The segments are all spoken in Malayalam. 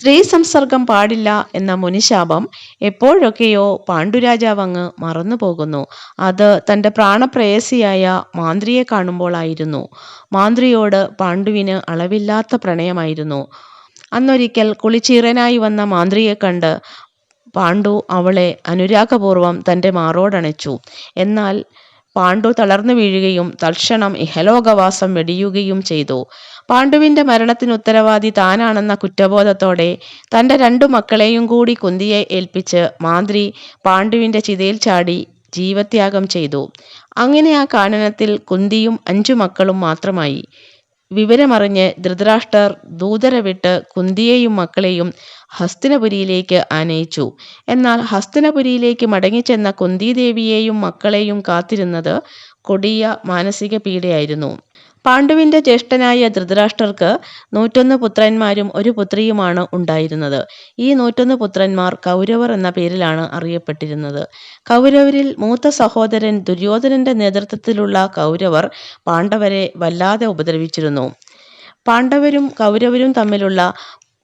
സ്ത്രീ സംസർഗം പാടില്ല എന്ന മുനിശാപം എപ്പോഴൊക്കെയോ പാണ്ഡുരാജാവ് അങ്ങ് മറന്നുപോകുന്നു അത് തന്റെ പ്രാണപ്രേയസിയായ മാന്ത്രിയെ കാണുമ്പോളായിരുന്നു. മാന്ത്രിയോട് പാണ്ഡുവിന് അളവില്ലാത്ത പ്രണയമായിരുന്നു. അന്നൊരിക്കൽ കുളിച്ചീറനായി വന്ന മാന്ത്രിയെ കണ്ട് പാണ്ഡു അവളെ അനുരാഗപൂർവം തന്റെ മാറോടണച്ചു. എന്നാൽ പാണ്ഡു തളർന്നു വീഴുകയും തൽക്ഷണം ഇഹലോകവാസം വെടിയുകയും ചെയ്തു. പാണ്ഡുവിന്റെ മരണത്തിന് ഉത്തരവാദി താനാണെന്ന കുറ്റബോധത്തോടെ തന്റെ രണ്ടു മക്കളെയും കൂടി കുന്തിയെ ഏൽപ്പിച്ച് മാന്ത്രി പാണ്ഡുവിന്റെ ചിതയിൽ ചാടി ജീവത്യാഗം ചെയ്തു. അങ്ങനെ ആ കാനനത്തിൽ കുന്തിയും അഞ്ചു മക്കളും മാത്രമായി. വിവരമറിഞ്ഞ് ധൃതരാഷ്ട്രർ ദൂതരെ വിട്ട് കുന്തിയെയും മക്കളെയും ഹസ്തിനപുരിയിലേക്ക് ആനയിച്ചു. എന്നാൽ ഹസ്തിനപുരിയിലേക്ക് മടങ്ങിച്ചെന്ന കുന്തിദേവിയെയും മക്കളെയും കാത്തിരുന്നത് കൊടിയ മാനസിക പീഡയായിരുന്നു. പാണ്ഡുവിന്റെ ജ്യേഷ്ഠനായ ധൃതരാഷ്ട്രർക്ക് നൂറ്റൊന്ന് പുത്രന്മാരും ഒരു പുത്രിയുമാണ് ഉണ്ടായിരുന്നത്. ഈ നൂറ്റൊന്ന് പുത്രന്മാർ കൗരവർ എന്ന പേരിലാണ് അറിയപ്പെട്ടിരുന്നത്. കൗരവരിൽ മൂത്ത സഹോദരൻ ദുര്യോധനന്റെ നേതൃത്വത്തിലുള്ള കൗരവർ പാണ്ഡവരെ വല്ലാതെ ഉപദ്രവിച്ചിരുന്നു. പാണ്ഡവരും കൗരവരും തമ്മിലുള്ള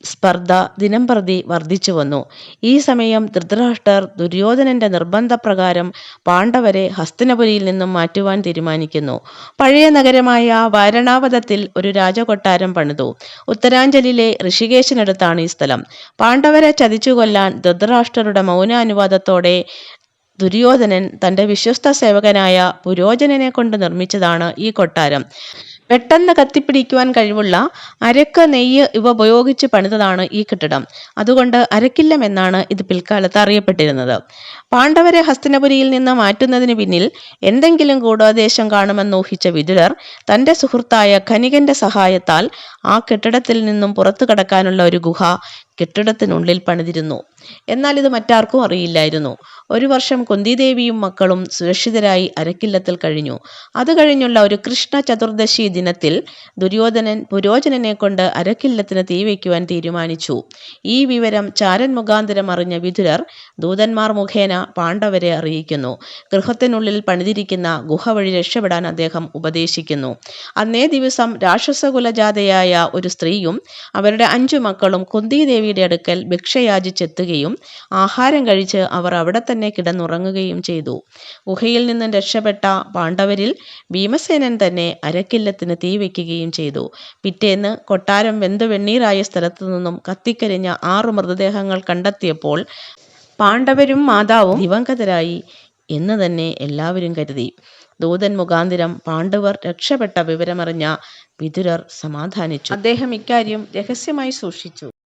സ്പർദ്ധ ദിനം പ്രതി വർദ്ധിച്ചു വന്നു. ഈ സമയം ധൃതരാഷ്ട്രർ ദുര്യോധനന്റെ നിർബന്ധപ്രകാരം പാണ്ഡവരെ ഹസ്തിനപുരിയിൽ നിന്നും മാറ്റുവാൻ തീരുമാനിക്കുന്നു. പഴയ നഗരമായ വാരണാവതത്തിൽ ഒരു രാജകൊട്ടാരം പണിതു. ഉത്തരാഞ്ചലിലെ ഋഷികേശിനടുത്താണ് ഈ സ്ഥലം. പാണ്ഡവരെ ചതിച്ചു കൊല്ലാൻ ധൃതരാഷ്ട്രരുടെ മൗനാനുവാദത്തോടെ ദുര്യോധനൻ തന്റെ വിശ്വസ്ത സേവകനായ പുരോജനനെ കൊണ്ട് നിർമ്മിച്ചതാണ് ഈ കൊട്ടാരം. പെട്ടെന്ന് കത്തിപ്പിടിക്കുവാൻ കഴിവുള്ള അരക്ക് നെയ്യ് ഇവ ഉപയോഗിച്ച് പണിതതാണ് ഈ കെട്ടിടം. അതുകൊണ്ട് അരക്കില്ലം എന്നാണ് ഇത് പിൽക്കാലത്ത് അറിയപ്പെട്ടിരുന്നത്. പാണ്ഡവരെ ഹസ്തിനപുരിയിൽ നിന്ന് മാറ്റുന്നതിന് പിന്നിൽ എന്തെങ്കിലും ഗൂഢോദ്ദേശം കാണുമെന്ന് ഊഹിച്ച വിദുരർ തന്റെ സുഹൃത്തായ ഖനികന്റെ സഹായത്താൽ ആ കെട്ടിടത്തിൽ നിന്നും പുറത്തു കടക്കാനുള്ള ഒരു ഗുഹ കെട്ടിടത്തിനുള്ളിൽ പണിതിരുന്നു. എന്നാൽ ഇത് മറ്റാർക്കും അറിയില്ലായിരുന്നു. ഒരു വർഷം കുന്തിദേവിയും മക്കളും സുരക്ഷിതരായി അരക്കില്ലത്തിൽ കഴിഞ്ഞു. അത് കഴിഞ്ഞുള്ള ഒരു കൃഷ്ണ ചതുർദശി ദിനത്തിൽ ദുര്യോധനൻ പുരോചനനെ കൊണ്ട് അരക്കില്ലത്തിന് തീവയ്ക്കുവാൻ തീരുമാനിച്ചു. ഈ വിവരം ചാരൻ മുഖാന്തരം അറിഞ്ഞ വിതുരർ ദൂതന്മാർ മുഖേന പാണ്ഡവരെ അറിയിക്കുന്നു. ഗൃഹത്തിനുള്ളിൽ പണിതിരിക്കുന്ന ഗുഹ വഴി രക്ഷപ്പെടാൻ അദ്ദേഹം ഉപദേശിക്കുന്നു. അന്നേ ദിവസം രാക്ഷസകുലജാതയായ ഒരു സ്ത്രീയും അവരുടെ അഞ്ചു മക്കളും കുന്തിദേവിയുടെ അടുക്കൽ ഭിക്ഷയാചിച്ചെത്തുകയും ആഹാരം കഴിച്ച് അവർ അവിടെ തന്നെ കിടന്നുറങ്ങുകയും ചെയ്തു. ഗുഹയിൽ നിന്നും രക്ഷപ്പെട്ട പാണ്ഡവരിൽ ഭീമസേനൻ തന്നെ അരക്കില്ലത്തിന് തീ വയ്ക്കുകയും ചെയ്തു. പിറ്റേന്ന് കൊട്ടാരം വെന്തു വെണ്ണീറായ സ്ഥലത്തു നിന്നും കത്തിക്കരിഞ്ഞ ആറു മൃതദേഹങ്ങൾ കണ്ടെത്തിയപ്പോൾ പാണ്ഡവരും മാതാവും ദിവംഗതരായി എന്ന് തന്നെ എല്ലാവരും കരുതി. ദൂതൻ മുഖാന്തിരം പാണ്ഡവർ രക്ഷപ്പെട്ട വിവരമറിഞ്ഞ വിതുരർ സമാധാനിച്ചു. അദ്ദേഹം ഇക്കാര്യം രഹസ്യമായി സൂക്ഷിച്ചു.